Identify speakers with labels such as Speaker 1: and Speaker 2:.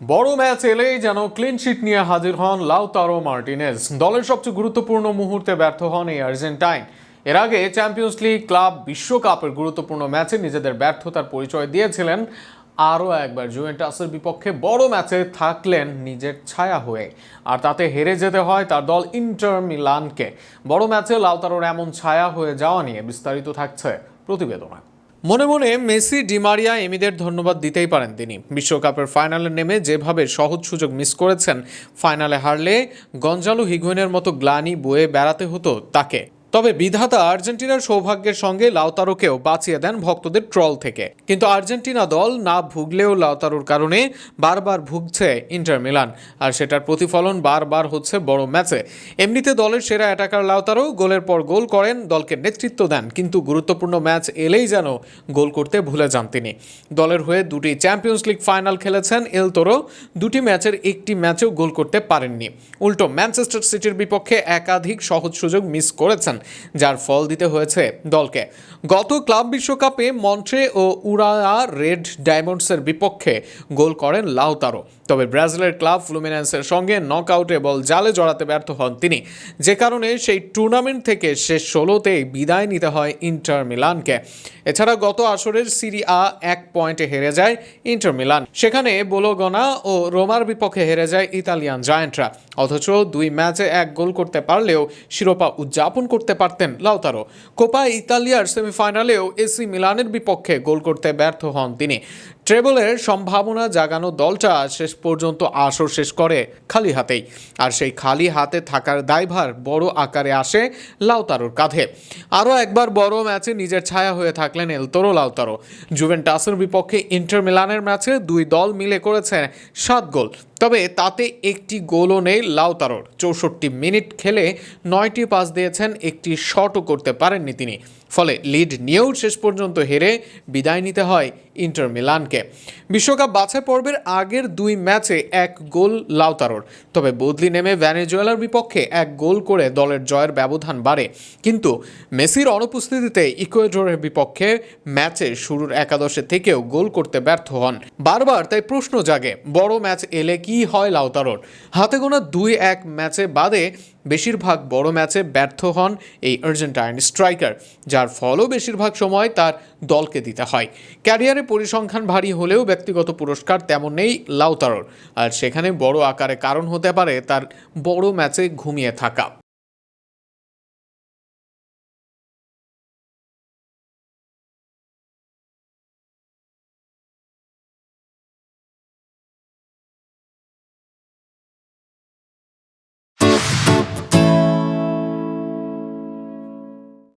Speaker 1: বড় ম্যাচ এলেই যেন ক্লিন শিট নিয়ে হাজির হন লাউতারো মার্টিনেজ। দলের সবচেয়ে গুরুত্বপূর্ণ মুহূর্তে ব্যর্থ হন এই আর্জেন্টাইন। এর আগে চ্যাম্পিয়ন্স লিগ ক্লাব বিশ্বকাপের গুরুত্বপূর্ণ ম্যাচে নিজেদের ব্যর্থতার পরিচয় দিয়েছিলেন। আরও একবার জুভেন্টাসের বিপক্ষে বড় ম্যাচে থাকলেন নিজের ছায়া হয়ে। আর তাতে হেরে যেতে হয় তার দল ইন্টার মিলানকে। বড় ম্যাচে লাউতারোর এমন ছায়া হয়ে যাওয়া নিয়ে বিস্তারিত থাকছে প্রতিবেদনায় মনে মনে মেসি ডিমারিয়া এমিদের ধন্যবাদ দিতেই পারেন তিনি। বিশ্বকাপের ফাইনালে নেমে যেভাবে সহজ সুযোগ মিস করেছেন, ফাইনালে হারলে গঞ্জালো হিগুয়েনের মতো গ্লানি বয়ে বেড়াতে হতো তাকে। তবে বিধাতা আর্জেন্টিনার সৌভাগ্যের সঙ্গে লাউতারোকেও বাঁচিয়ে দেন ভক্তদের ট্রল থেকে। কিন্তু আর্জেন্টিনা দল না ভুগলেও লাউতারোর কারণে বারবার ভুগছে ইন্টার মিলান। আর সেটার প্রতিফলন বারবার হচ্ছে বড় ম্যাচে। এমনিতে দলের সেরা অ্যাটাকার লাউতারো গোলের পর গোল করেন, দলকে নেতৃত্ব দেন। কিন্তু গুরুত্বপূর্ণ ম্যাচ এলেই যেন গোল করতে ভুলে যান তিনি। দলের হয়ে দুটি চ্যাম্পিয়ন্স লিগ ফাইনাল খেলেছেন এল তোরো। দুটি ম্যাচের একটি ম্যাচেও গোল করতে পারেননি। উল্টো ম্যানচেস্টার সিটির বিপক্ষে একাধিক সহজ সুযোগ মিস করেছেন। যার ফল দিতে হয়েছে দলকে। গত ক্লাব বিশ্বকাপে মন্ট্রে ও উড়ায়া রেড ডায়মন্ডসের বিপক্ষে গোল করেন লাউতারো তবে ব্রাজিলের ক্লাব ফ্লুমিনেন্সের সঙ্গে নকআউটে বল জালে জড়াতে ব্যর্থ হন তিনি। যে কারণে সেই টুর্নামেন্ট থেকে শেষ ষোলোতেই বিদায় নিতে হয় ইন্টার মিলানকে। এছাড়া গত আসরের সিরি আ এক পয়েন্টে হেরে যায় ইন্টার মিলান। সেখানে বোলোগনা ও রোমার বিপক্ষে হেরে যায় ইতালিয়ান জায়ান্টরা। অথচ দুই ম্যাচে এক গোল করতে পারলেও শিরোপা উদযাপন করতে পারতেন লাউতারো। কোপা ইতালিয়ার সেমিফাইনালেও এসি মিলানের বিপক্ষে গোল করতে ব্যর্থ হন তিনি। ট্রেবলের সম্ভাবনা জাগানো দলটা শেষ পর্যন্ত আসর শেষ করে খালি হাতেই। আর সেই খালি হাতে থাকার দায়ভার বড় আকারে আসে লাউতারোর কাঁধে। আরও একবার বড় ম্যাচে নিজের ছায়া হয়ে থাকলেন এলতরো লাউতারো। জুভেন্টাসের বিপক্ষে ইন্টার মিলানের ম্যাচে দুই দল মিলে করেছে সাত গোল। তবে তাতে একটি গোলও নেই লাউতারোর। চৌষট্টি মিনিট খেলে নয়টি পাস দিয়েছেন, একটি শটও করতে পারেননি তিনি। ফলে লিড নিয়েও শেষ পর্যন্ত হেরে বিদায় নিতে হয় ইন্টার মিলানকে। বিশ্বকাপ বাছাই পর্বের আগের দুই ম্যাচে এক গোল লাউতারোর। তবে বদলি নেমে ভ্যানেজুয়েলার বিপক্ষে এক গোল করে দলের জয়ের ব্যবধান বাড়ে। কিন্তু মেসির অনুপস্থিতিতে ইকুয়েডরের বিপক্ষে ম্যাচে শুরুর একাদশে থেকেও গোল করতে ব্যর্থ হন। বারবার তাই প্রশ্ন জাগে, বড় ম্যাচ এলে কি হয় লাউতারোর? হাতে গোনা দুই এক ম্যাচে বাদে বেশিরভাগ বড় ম্যাচে ব্যর্থ হন এই আর্জেন্টাইন স্ট্রাইকার, যার ফলও বেশিরভাগ সময় তার দলকে দিতে হয়। ক্যারিয়ারে পরিসংখ্যান ভারী হলেও ব্যক্তিগত পুরস্কার তেমন নেই লাউতারোর। আর সেখানে বড় আকারে কারণ হতে পারে তার বড় ম্যাচে ঘুমিয়ে থাকা।